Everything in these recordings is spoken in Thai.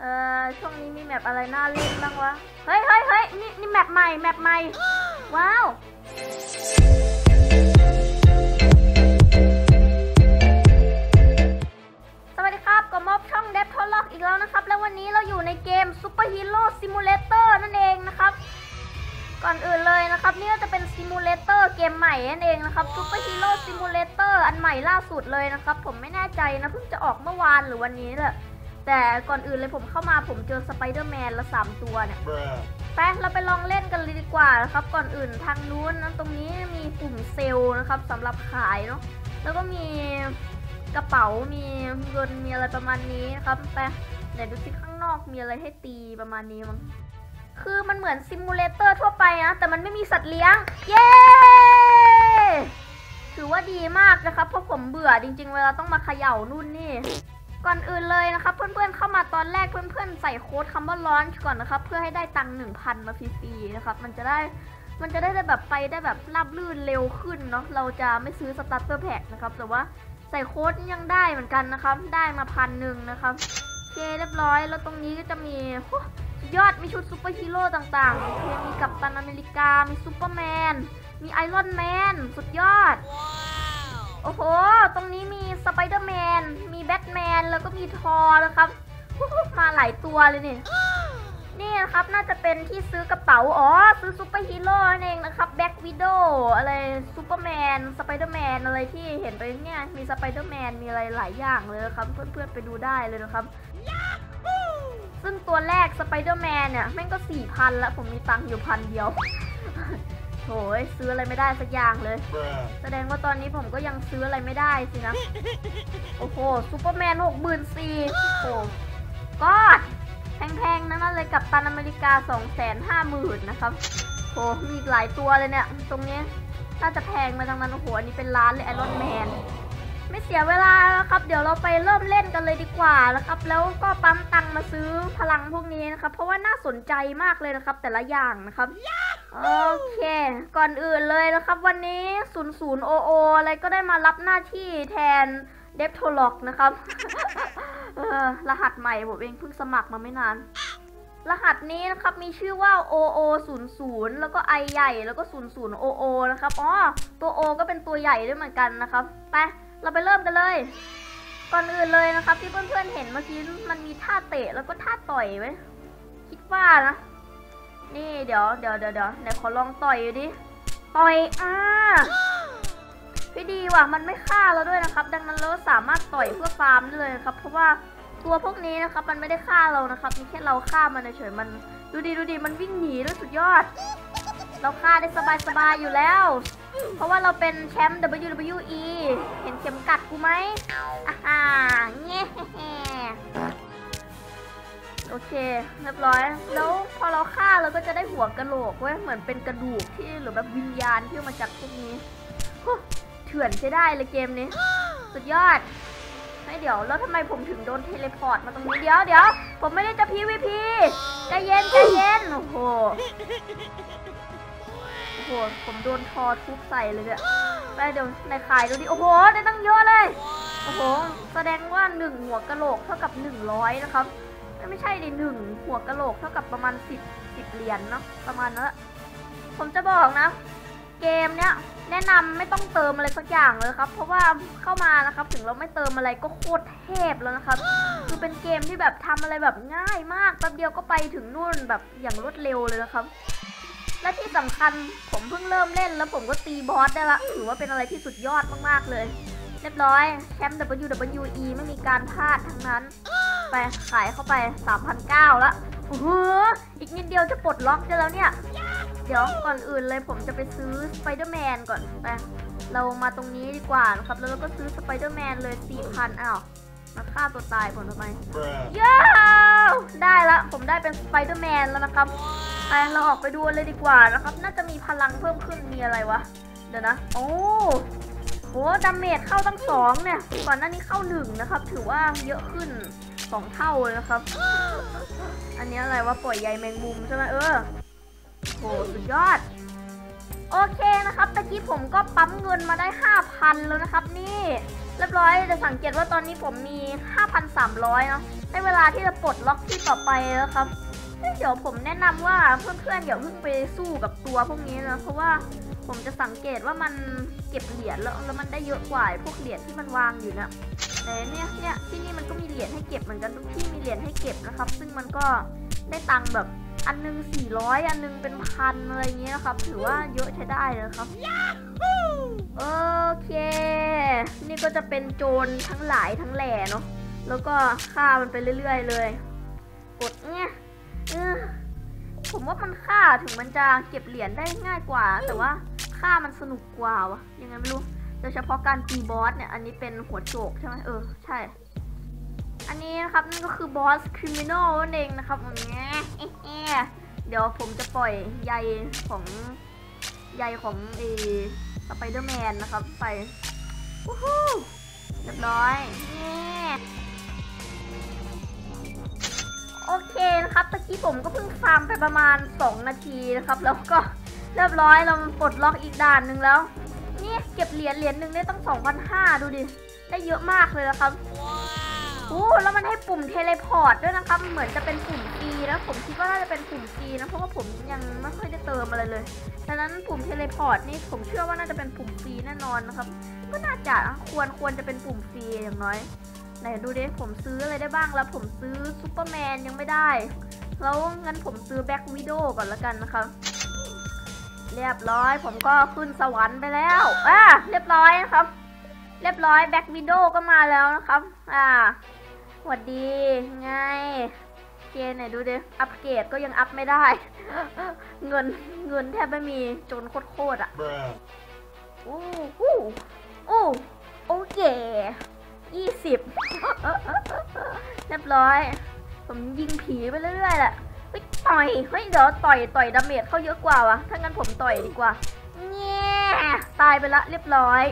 เอ่อช่วงนี้มีแมปอะไรน่าเล่นบ้างวะ เฮ้ยเฮ้ยเฮ้ยนี่นี่แมปใหม่แมปใหม่ ว้าวสวัสดีครับก็มอบช่องเดฟทอล็อกอีกแล้วนะครับ แล้ววันนี้เราอยู่ในเกม Super Hero Simulator นั่นเองนะครับ ก่อนอื่นเลยนะครับ นี่ก็จะเป็นซิมูเลเตอร์เกมใหม่นั่นเองนะครับ Super Hero Simulator อันใหม่ล่าสุดเลยนะครับ ผมไม่แน่ใจนะ เพิ่งจะออกเมื่อวานหรือวันนี้แหละ แต่ก่อนอื่นเลยผมเข้ามาผมเจอสไปเดอร์แมนละสามตัวเนี่ย Bruh. ไปเราไปลองเล่นกันเลยดีกว่านะครับ ก่อนอื่นทางนู้นนะตรงนี้มีปุ่มเซลล์นะครับสำหรับขายเนาะแล้วก็มีกระเป๋ามีเงินมีอะไรประมาณนี้นะครับไปเดี๋ยวดูสิข้างนอกมีอะไรให้ตีประมาณนี้มั้งคือมันเหมือนซิมูเลเตอร์ทั่วไปนะแต่มันไม่มีสัตว์เลี้ยง เย้ถือว่าดีมากนะครับเพราะผมเบื่อจริง ๆ เวลาต้องมาเขย่านู่นนี่ ก่อนอื่นเลยนะครับ เพื่อนๆเข้ามาตอนแรกเพื่อนๆใส่โค้ดคำว่า launch ก่อนนะครับ เพื่อให้ได้ตังค์หนึ่งพันมาฟรีๆนะครับ มันจะได้มันจะได้แบบไปได้แบบราบลื่นเร็วขึ้นเนาะเราจะไม่ซื้อสตาร์เตอร์แพ็กนะครับแต่ว่าใส่โค้ดยังได้เหมือนกันนะครับ ได้มาพันหนึ่งนะครับโอเคเรียบร้อยแล้วตรงนี้ก็จะมีโอ้สุดยอดมีชุดซูเปอร์ฮีโร่ต่างๆโอเคมีกัปตันอเมริกา มีซูเปอร์แมน มีไอรอนแมน สุดยอด โอ้โห ตรงนี้มีสไปเดอร์แมน มี แบทแมนแล้วก็มีทอร์นะครับ มาหลายตัวเลยนี่นี่นะครับน่าจะเป็นที่ซื้อกระเป๋า อ๋อ ซื้อซูเปอร์ฮีโร่นั่นเองนะครับแบ็กวิดโดอะไรซูเปอร์แมนสไปเดอร์แมนอะไรที่เห็นไปเนี่ยมีสไปเดอร์แมนมีอะไรหลายอย่างเลยนะครับ เพื่อนๆไปดูได้เลยนะครับ ซึ่งตัวแรกสไปเดอร์แมนเนี่ยแม่งก็สี่พันแล้วผมมีตังค์อยู่พันเดียว โถยซื้ออะไรไม่ได้สักอย่างเลย Bruh. แสดงว่าตอนนี้ผมก็ยังซื้ออะไรไม่ได้สินะ โอ้โหซูเปอร์แมนหกหมื่นสี่โอ้โหก็แพงๆนะนั่นเลยกับตันอเมริกาสองแสนห้าหมื่นนะครับโหมีอีกหลายตัวเลยเนี่ย ตรงนี้น่าจะแพงมาทางนั้นโอ้โหอันนี้เป็นร้านเลยไอรอนแมนไม่เสียเวลาแล้วครับ เดี๋ยวเราไปเริ่มเล่นกันเลยดีกว่านะครับ แล้วก็ปั๊มตังค์มาซื้อพลังพวกนี้นะครับ เพราะว่าน่าสนใจมากเลยนะครับ แต่ละอย่างนะครับ โอเค ก่อนอื่นเลยนะครับ วันนี้ 00 OO อะไรก็ได้มารับหน้าที่แทนเดฟโทล็อกนะครับรหัสใหม่ผมเองเพิ่งสมัครมาไม่นาน รหัสนี้นะครับมีชื่อว่า OO 0 0แล้วก็ I ใหญ่แล้วก็ 00 OO นะครับ อ๋อ ตัว O ก็เป็นตัวใหญ่ด้วยเหมือนกันนะครับ ไป เราไปเริ่มกันเลย ก่อนอื่นเลยนะครับ ที่เพื่อนๆเห็นเมื่อกี้มันมีท่าเตะแล้วก็ท่าต่อยไว้ คิดว่านะ นี่เดี๋ยวเดี๋ยวเดี๋ยวเดี๋ยวไหนขอลองต่อยดูดิ ต่อยอ่าพี่ดีว่ะมันไม่ฆ่าเราด้วยนะครับ ดังนั้นเราสามารถต่อยเพื่อฟาร์มได้เลยนะครับ เพราะว่าตัวพวกนี้นะครับ มันไม่ได้ฆ่าเรานะครับ มีแค่เราฆ่ามันเฉยมัน ดูดีดูดีมันวิ่งหนีด้วยสุดยอด เราฆ่าได้สบายๆอยู่แล้ว เพราะว่าเราเป็นแชมป์ WWE เห็นเข็มกัดกูไหมอ่าฮ่าเงี้ โอเค เรียบร้อย แล้วพอเราฆ่าเราก็จะได้หัวกะโหลกเว้ย เหมือนเป็นกระดูกที่หรือแบบวิญญาณที่มาจากพวกนี้เถื่อนใช้ได้เลยเกมนี้ สุดยอดเฮ้ยเดี๋ยวแล้วทำไมผมถึงโดนเทเลพอร์ตมาตรงนี้เดี๋ยวเดี๋ยวผมไม่ได้จะ PVP ใจเย็นใจเย็นโอ้โหโอ้โหผมโดนทอทุบใส่เลยเนี่ยไปเดี๋ยวในขายดูดิโอ้โหได้ตั้งเยอะเลยโอ้โหแสดงว่าหนึ่งหัวกะโหลกเท่ากับหนึ่งร้อยนะครับ ไม่ใช่ดิหนึ่งหัวกะโหลกเท่ากับประมาณสิบสิบเหรียญเนาะประมาณนั้นแหละผมจะบอกนะ เกมเนี้ยแนะนำไม่ต้องเติมอะไรสักอย่างเลยครับ เพราะว่าเข้ามานะครับ ถึงเราไม่เติมอะไรก็โคตรเทพแล้วนะครับ คือเป็นเกมที่แบบทำอะไรแบบง่ายมากแป๊บเดียวก็ไปถึงนู่นแบบอย่างรวดเร็วเลยนะครับ และที่สำคัญผมเพิ่งเริ่มเล่น แล้วผมก็ตีบอสได้ละถือว่าเป็นอะไรที่สุดยอดมากๆเลย เรียบร้อยแชมป์ WWE ไม่มีการพลาดทั้งนั้น ไปขายเข้าไป 3,900ละโอ้โหอีกนิดเดียวจะปลดล็อกได้แล้วเนี่ย เดี๋ยวก่อนอื่นเลยผมจะไปซื้อสไปเดอร์แมนก่อนไปเรามาตรงนี้ดีกว่านะครับ แล้วเราก็ซื้อสไปเดอร์แมนเลย 4,000อ้าวมาฆ่าตัวตายผมทำไม Bruh. ย้ได้ละผมได้เป็นสไปเดอร์แมนแล้วนะครับไปเราออกไปดูเลยดีกว่านะครับ น่าจะมีพลังเพิ่มขึ้นมีอะไรวะ เดี๋ยวนะ โอ้โหดาเมจเข้าตั้งสองเนี่ย ก่อนหน้านี้เข้าหนึ่งนะครับ ถือว่าเยอะขึ้น สองเท่าเลยนะครับ อันนี้อะไรวะปล่อยใยแมงมุมใช่ไหมเออโหสุดยอด โอเคนะครับตะกี้ผมก็ปั๊มเงินมาได้ 5,000 แล้วนะครับ นี่เรียบร้อยจะสังเกตว่าตอนนี้ผมมี 5,300 เนาะได้เวลาที่จะปลดล็อกที่ต่อไปแล้วครับเอ้ยเดี๋ยวผมแนะนำว่าเพื่อนๆอย่าเพิ่งไปสู้กับตัวพวกนี้นะเพราะว่า ผมจะสังเกตว่ามันเก็บเหรียญแล้วแล้วมันได้เยอะกว่าไอพวกเหรียญที่มันวางอยู่นะแต่เนี่ยเนี่ยที่นี่มันก็มีเหรียญให้เก็บเหมือนกันทุกที่มีเหรียญให้เก็บนะครับ ซึ่งมันก็ได้ตังค์แบบอันหนึง400 อันหนึงเป็นพันอะไรอย่างเงี้ยนะครับ ถือว่าเยอะใช้ได้เลยครับโอเค นี่ก็จะเป็นโจรทั้งหลายทั้งแหล่เนาะแล้วก็ฆ่ามันไปเรื่อย ๆ เลย กดเนี่ยเออ ผมว่ามันฆ่าถึงมันจะเก็บเหรียญได้ง่ายกว่า แต่ว่าฆ่ามันสนุกกว่าวะยังไงไม่รู้โดยเฉพาะการตีบอสเนี่ยอันนี้เป็นหัวโจกใช่ไหมเออใช่ อันนี้นะครับนั่นก็คือบอสคริมินอลนั่นเองนะครับแง่แง่เดี๋ยวผมจะปล่อยใยของใยของเอสไปเดอร์แมนนะครับไปวู้ฮู้เรียบร้อยแง่ โอเคนะครับตะกี้ผมก็เพิ่งฟาร์มไปประมาณ 2 นาทีนะครับ แล้วก็เรียบร้อยเราปลดล็อกอีกด่านหนึ่งแล้ว นี่เก็บเหรียญเหรียญหนึ่งได้ตั้ง2,500ดูดิ ได้เยอะมากเลยนะครับโอ้แล้วมันให้ปุ่มเทเลพอร์ตด้วยนะครับ เหมือนจะเป็นปุ่มฟรีนะผมคิดว่าน่าจะเป็นปุ่มฟรีนะ เพราะว่าผมยังไม่ค่อยได้เติมอะไรเลยฉะนั้นปุ่มเทเลพอร์ตนี่ผมเชื่อว่าน่าจะเป็นปุ่มฟรีแน่นอนนะครับ ก็น่าจะนะควรควรจะเป็นปุ่มฟรีอย่างน้อย ไหนดูดิผมซื้ออะไรได้บ้างแล้วผมซื้อซูเปอร์แมนยังไม่ได้ แล้วงั้นผมซื้อแบ็กวิดโอก่อนละกันนะครับเรียบร้อยผมก็ขึ้นสวรรค์ไปแล้วอ่าเรียบร้อยนะครับ เรียบร้อยแบ็กวิดโอก็มาแล้วนะครับ อ่าสวัสดีไงเกณฑ์ไหนดูดิอัปเกรดก็ยังอัพไม่ได้ เงินเงินแทบไม่มีจนโคตรๆอะ Bruh. อู้อู้อู้โอเค ยี่สิบเรียบร้อย ผมยิงผีไปเรื่อยๆแหละเฮ้ยต่อยเฮ้ยเดี๋ยวต่อยต่อยดาเมจเขาเยอะกว่าวะถ้างั้นผมต่อยดีกว่าแง่ตายไปละเรียบร้อย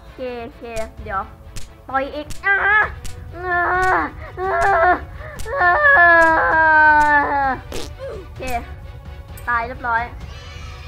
โอเคโอเคเดี๋ยวต่อยอีกอะอ่าอ่าอ่าโอเคตายเรียบร้อย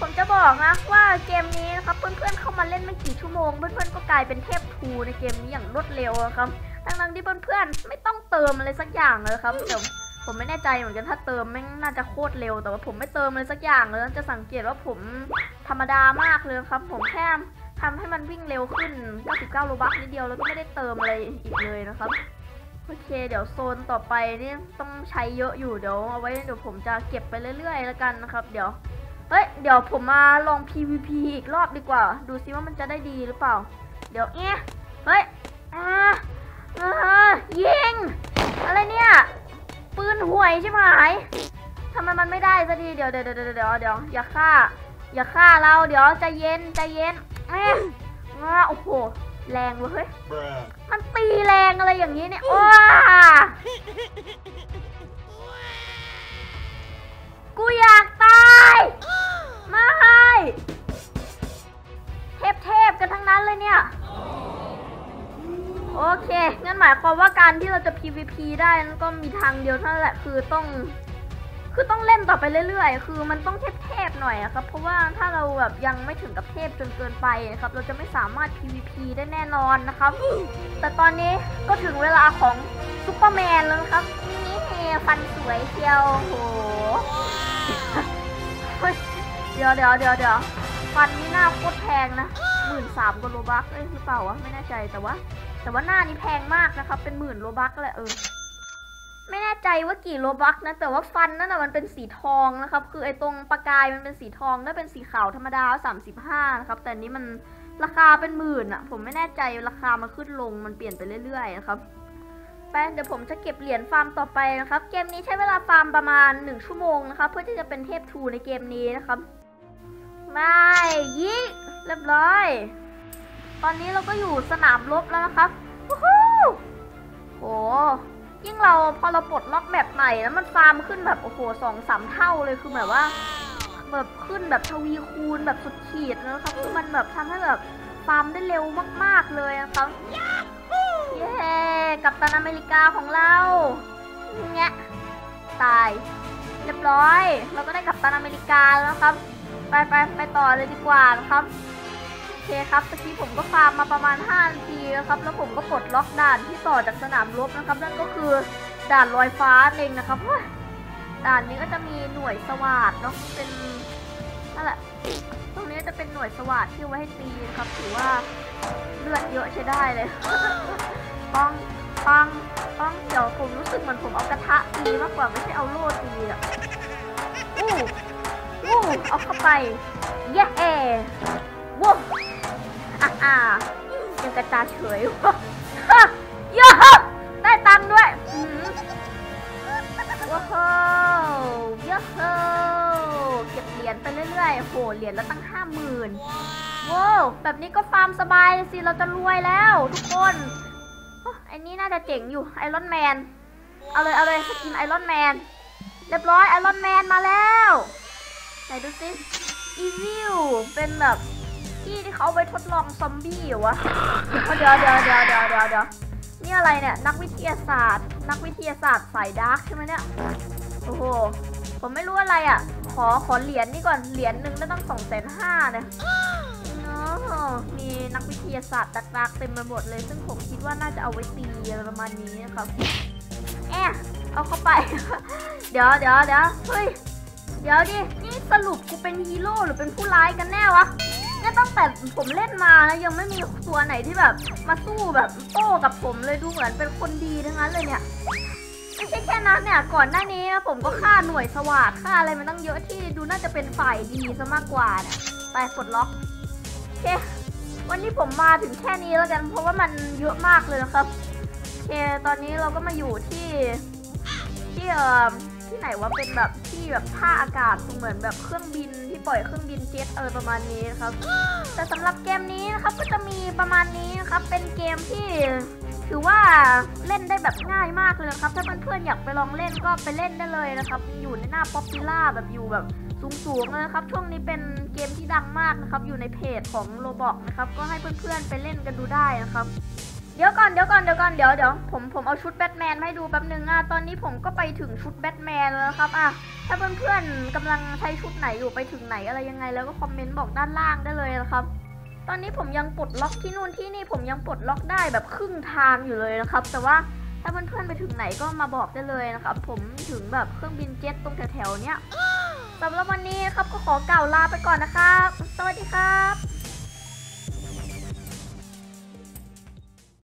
ผมจะบอกนะว่าเกมนี้นะครับเพื่อนๆเข้ามาเล่นไม่กี่ชั่วโมงเพื่อนๆก็กลายเป็นเทพทูในเกมนี้อย่างรวดเร็วครับทั้งๆที่เพื่อนๆไม่ต้องเติมอะไรสักอย่างเลยครับเดี๋ยวผมไม่แน่ใจเหมือนกันถ้าเติมแม่งน่าจะโคตรเร็วแต่ว่าผมไม่เติมอะไรสักอย่างเลยจะสังเกตว่าผมธรรมดามากเลยครับ ผมแค่ทำให้มันวิ่งเร็วขึ้น 99โลบัคนิดเดียวแล้วก็ไม่ได้เติมอะไรอีกเลยนะครับโอเค เดี๋ยวโซนต่อไปนี่ต้องใช้เยอะอยู่เดี๋ยวเอาไว้เดี๋ยวผมจะเก็บไปเรื่อยๆ แล้วกันนะครับ เดี๋ยว เฮ้ย เดี๋ยวผมมาลอง PVP อีกรอบดีกว่า ดูซิว่ามันจะได้ดีหรือเปล่า เดี๋ยวเอ๊ะเฮ้ยอ่าอ่ายิง อะไรเนี่ย ปืนห่วยใช่ไหมทำไมมันไม่ได้สักทีเดี๋ยวเดี๋ยวเดี๋ยวเดี๋ยวเดี๋ยวอย่าฆ่า อย่าฆ่าเรา เดี๋ยวใจเย็นใจเย็นเอ๊ะอ่าโอ้โห แรงเว้ยเฮ้ย Bruh. มันตีแรงอะไรอย่างนี้เนี่ย ว้ากูอยาก มายความว่าการที่เราจะ PVP ได้นั้นก็มีทางเดียวเท่านั้นแหละคือต้อง คือต้องเล่นต่อไปเรื่อยๆ คือมันต้องเทพๆหน่อยครับ เพราะว่าถ้าเราแบบยังไม่ถึงกับเทพจนเกินไปนะครับ เราจะไม่สามารถ PVP ได้แน่นอนนะครับ แต่ตอนนี้ก็ถึงเวลาของซูเปอร์แมนแล้วครับนี่เฮฟันสวยเชียวโหเฮ้ยเดี๋ยวเดี๋ยวเดี๋ยวเดี๋ยวฟันนี่หน้าโคตรแพงนะหมื่นสามกโลบักเอ้ยหรือเปล่าวะไม่แน่ใจแต่ว่า แต่ว่าหน้านี่แพงมากนะครับ เป็นหมื่นโลบักแหละเออ ไม่แน่ใจว่ากี่โลบักนะ แต่ว่าฟันนั่นนะมันเป็นสีทองนะครับ คือไอ้ตรงประกายมันเป็นสีทองถ้าเป็นสีขาวธรรมดาสามสิบห้านะครับ แต่นี้มันราคาเป็นหมื่นอะผมไม่แน่ใจราคามันขึ้นลงมันเปลี่ยนไปเรื่อยๆนะครับไปเดี๋ยวผมจะเก็บเหรียญฟาร์มต่อไปนะครับ เกมนี้ใช้เวลาฟาร์มประมาณ 1 ชั่วโมงนะครับ เพื่อที่จะเป็นเทพทูในเกมนี้นะครับ ไม่ยิงเรียบร้อย ตอนนี้เราก็อยู่สนามรบแล้วนะครับวู้โห ยิ่งเราพอเราปลดล็อกแบบใหม่แล้วมันฟาร์มขึ้นแบบโอ้โหสองสามเท่าเลยคือแบบว่า แบบขึ้นแบบทวีคูณแบบสุดขีดเลยนะครับคือมันแบบทำให้แบบฟาร์มได้เร็วมากๆเลยนะครับเย้กับตันอเมริกาของเราเงี้ยตายเรียบร้อย เราก็ได้กับตันอเมริกาแล้วครับ ไปไปไปต่อเลยดีกว่านะครับ เคครับตะกี้ผมก็ฟาร์มมาประมาณ 5 นาทีนะครับ แล้วผมก็ปลดล็อกด่านที่ต่อจากสนามรบนะครับ นั่นก็คือด่านลอยฟ้าเองนะครับด่านนี้ก็จะมีหน่วยสวาดเนาะ เป็นนั่นแหละ ตรงนี้จะเป็นหน่วยสวาดที่ไว้ให้ตีนะครับ ถือว่าเลือดเยอะใช้ได้เลยปังปังปังเดี๋ยวผมรู้สึกเหมือนผมเอากระทะตีมากกว่าไม่ใช่เอาโล่ตีอะอู้อู้เอาเข้าไป เย้ว้าว อ่ายังกระจาเฉยวะฮะเยอะได้ตังค์ด้วยอืมว้าวเยอะเก็บเหรียญไปเรื่อยๆโหเหรียญละตั้งห้าหมื่นว้าวแบบนี้ก็ฟาร์มสบายสิเราจะรวยแล้วทุกคนอ้ไอ้นี่น่าจะเจ๋งอยู่ไอรอนแมนเอาเลยเอาเลยสกินไอรอนแมนเรียบร้อยไอรอนแมนมาแล้วไหนดูสิอีวิลเป็นแบบ ที่ที่เขาเอาไปทดลองซอมบี้เหรอวะ เดี๋ยวเดี๋ยวเดี๋ยวเดี๋ยวเดี๋ยวเดี๋ยวนี่อะไรเนี่ย นักวิทยาศาสตร์ นักวิทยาศาสตร์สายดาร์กใช่ไหมเนี่ย โอ้โห ผมไม่รู้อะไรอะ ขอขอเหรียญนี่ก่อน เหรียญหนึ่งได้ตั้งสองแสนห้าเนี่ยมีนักวิทยาศาสตร์ดักๆเต็มไปหมดเลย ซึ่งผมคิดว่าน่าจะเอาไว้ตีอะไรประมาณนี้นะครับแอะเอาเข้าไป เดี๋ยวเดี๋ยวเดี๋ยวเฮ้ย เดี๋ยวดิ นี่สรุปกูเป็นฮีโร่หรือเป็นผู้ร้ายกันแน่วะ เนี่ยตั้งแต่ผมเล่นมานะยังไม่มีตัวไหนที่แบบมาสู้แบบโต้กับผมเลยดูเหมือนเป็นคนดีทั้งนั้นเลยเนี่ยไม่ใช่แค่นั้นเนี่ยก่อนหน้านี้นะผมก็ฆ่าหน่วยสวาดฆ่าอะไรมันตั้งเยอะที่ดูน่าจะเป็นฝ่ายดีซะมากกว่าเนี่ยไปปลดล็อกโอเควันนี้ผมมาถึงแค่นี้แล้วกัน เพราะว่ามันเยอะมากเลยนะครับโอเคตอนนี้เราก็มาอยู่ที่ที่เอ่อที่ไหนว่าเป็นแบบที่แบบท่าอากาศเหมือนแบบเครื่องบิน ปล่อยเครื่องบินเจ็ตเออประมาณนี้นะครับ แต่สำหรับเกมนี้นะครับก็จะมีประมาณนี้นะครับ เป็นเกมที่ถือว่าเล่นได้แบบง่ายมากเลยนะครับ ถ้าเพื่อนๆอยากไปลองเล่นก็ไปเล่นได้เลยนะครับ อยู่ในหน้าป๊อปปูล่าแบบอยู่แบบสูงๆเลยนะครับ ช่วงนี้เป็นเกมที่ดังมากนะครับ อยู่ในเพจของโรบอกนะครับ ก็ให้เพื่อนๆไปเล่นกันดูได้นะครับ เดี๋ยวก่อนเดี๋ยวก่อนเดี๋ยวก่อนเดี๋ยวเดี๋ยวผมผมเอาชุดแบทแมนให้ดูแป๊บนึงอะตอนนี้ผมก็ไปถึงชุดแบทแมนแล้วครับอะถ้าเพื่อนๆกำลังใช้ชุดไหนอยู่ไปถึงไหนอะไรยังไง แล้วก็คอมเมนต์บอกด้านล่างได้เลยนะครับ ตอนนี้ผมยังปลดล็อกที่นู่นที่นี่ผมยังปลดล็อกได้แบบครึ่งทางอยู่เลยนะครับ แต่ว่าถ้าเพื่อนๆไปถึงไหนก็มาบอกได้เลยนะครับ ผมถึงแบบเครื่องบินเจ็ตตรงแถวๆเนี้ยสำหรับวันนี้ครับก็ขอกล่าวลาไปก่อนนะครับ สวัสดีครับ